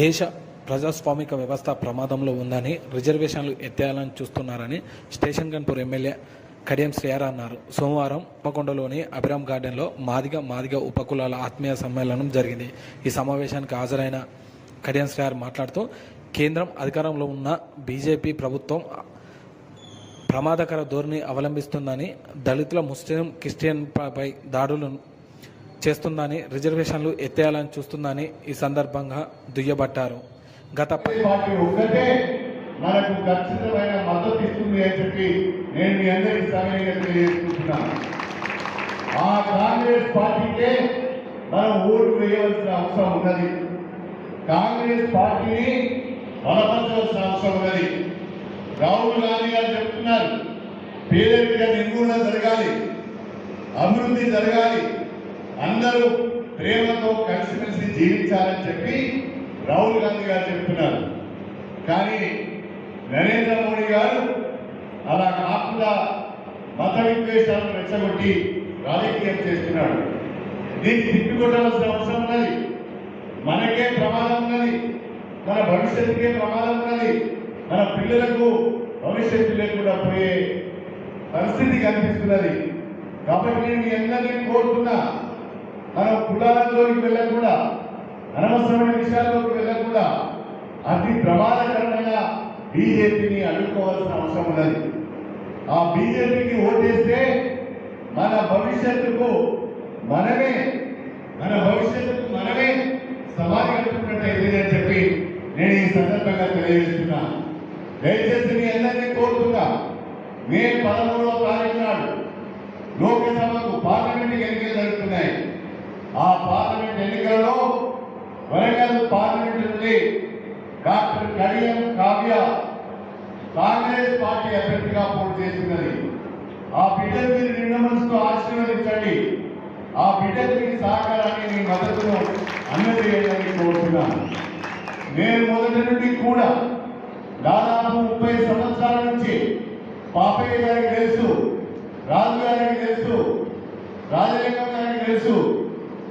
దేశ ప్రజాస్వామిక వ్యవస్థ ప్రమాదంలో ఉందని రిజర్వేషన్లు ఎత్తేయాలని చూస్తున్నారని స్టేషన్ గన్పూర్ ఎమ్మెల్యే కడియం శ్రేయర్ అన్నారు. సోమవారం ఉప్పకొండలోని అభిరామ్ గార్డెన్లో మాదిగ మాదిగ ఉపకులాల ఆత్మీయ సమ్మేళనం జరిగింది. ఈ సమావేశానికి హాజరైన కడియం శ్రేయర్ మాట్లాడుతూ కేంద్రం అధికారంలో ఉన్న బీజేపీ ప్రభుత్వం ప్రమాదకర ధోరణి అవలంబిస్తుందని దళితుల ముస్లిం క్రిస్టియన్పై దాడులు చేస్తుందని రిజర్వేషన్లు ఎత్తేయాలని చూస్తుందని ఈ సందర్భంగా దుయ్యబట్టారు. గత ప- ఒక్కటే మనకు ఖచ్చితమైన మద్దతు ఇస్తుంది అని చెప్పి నేను మీ అందరికీ సమయంగా తెలియజేసుకుంటున్నాను ఆ కాంగ్రెస్ పార్టీకే మనం ఓటు వేయవలసిన అవసరం ఉన్నది. కాంగ్రెస్ పార్టీని బలపరచవలసిన అవసరం ఉన్నది. రాహుల్ గాంధీ గారు చెప్తున్నారు పేదరిక నిర్మూలన జరగాలి అభివృద్ధి జరగాలి అందరూ ప్రేమతో కలిసిమెలిసి జీవించాలని చెప్పి రాహుల్ గాంధీ గారు చెప్తున్నారు. కానీ నరేంద్ర మోడీ గారు అలా కాకుండా మత విద్వేషాలను రెచ్చగొట్టి రాజకీయం చేస్తున్నాడు. దీన్ని తిప్పికొట్టవలసిన అవసరం ఉన్నది. మనకే ప్రమాదం ఉన్నది. మన భవిష్యత్తుకే ప్రమాదం ఉన్నది. మన పిల్లలకు భవిష్యత్తు లేకుండా పోయే పరిస్థితి కనిపిస్తున్నది. కాబట్టి నేను మీ అందరినీ కోరుతున్నా మనం కులాలలోకి వెళ్ళకుండా అనవసరమైన విషయాల్లోకి వెళ్ళకుండా అతి ప్రమాదకరమైన బీజేపీని అడ్డుకోవాల్సిన అవసరం ఉన్నది. ఆ బీజేపీకి ఓటేస్తే మన భవిష్యత్తుకు మనమే మన భవిష్యత్తుకు మనమే సవాల్ కట్టుకున్నట్టయితే అని చెప్పి నేను ఈ సందర్భంగా తెలియజేస్తున్నా. దయచేసి మీ అందరినీ కోరుతున్నా మే పదమూడవ తారీఖు నాడు లోకసభకు పార్లమెంట్ పార్లమెంట్ నుండి డాక్టర్ కడియం కావ్య కాంగ్రెస్ పార్టీ అభ్యర్థిగా పోటీ చేసినది ఆ బిడ్డను మీరు నిన్న మనసుతో ఆశీర్వదించండి. ఆ బిడ్డకు మీ సహకారాన్ని మీ మద్దతును అందజేయాలని కోరుతున్నాను. నేను మొదటి నుండి కూడా దాదాపు ముప్పై సంవత్సరాల నుంచి పాపయ్య గారికి తెలుసు రాజు గారికి తెలుసు రాజలింగం గారికి తెలుసు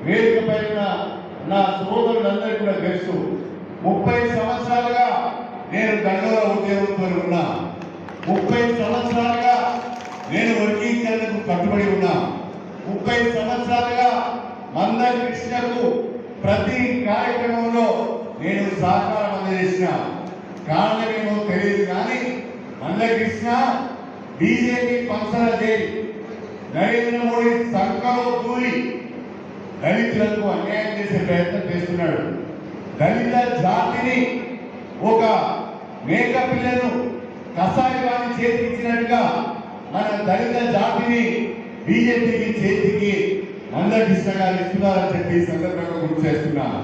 వేదిక పైన నా సోదరులందరికీ కూడా తెలుసు ముప్పై సంవత్సరాలుగా నేను దండోర ఉద్యోగంతో ఉన్నా. ముప్పై సంవత్సరాలుగా నేను వర్గీకరణకు కట్టుబడి ఉన్నా. ముప్పై సంవత్సరాలుగా మంద కృష్ణకు ప్రతి కార్యక్రమంలో నేను సహకారం అందజేసిన. కారణమేమో తెలియదు కానీ మందకృష్ణ బీజేపీ పంచన చేయి నరేంద్ర మోడీ సంఖలో దూరి దళితులకు అన్యాయం చేసే ప్రయత్నం చేస్తున్నాడు. దళిత జాతిని ఒక మేక పిల్లను కషాయవాణి చేతికిచ్చినట్టుగా మన దళిత జాతిని బీజేపీకి చేతికి మందకృష్ణ గారు ఇస్తున్నారని చెప్పి సందర్భంగా గుర్తు చేస్తున్నాను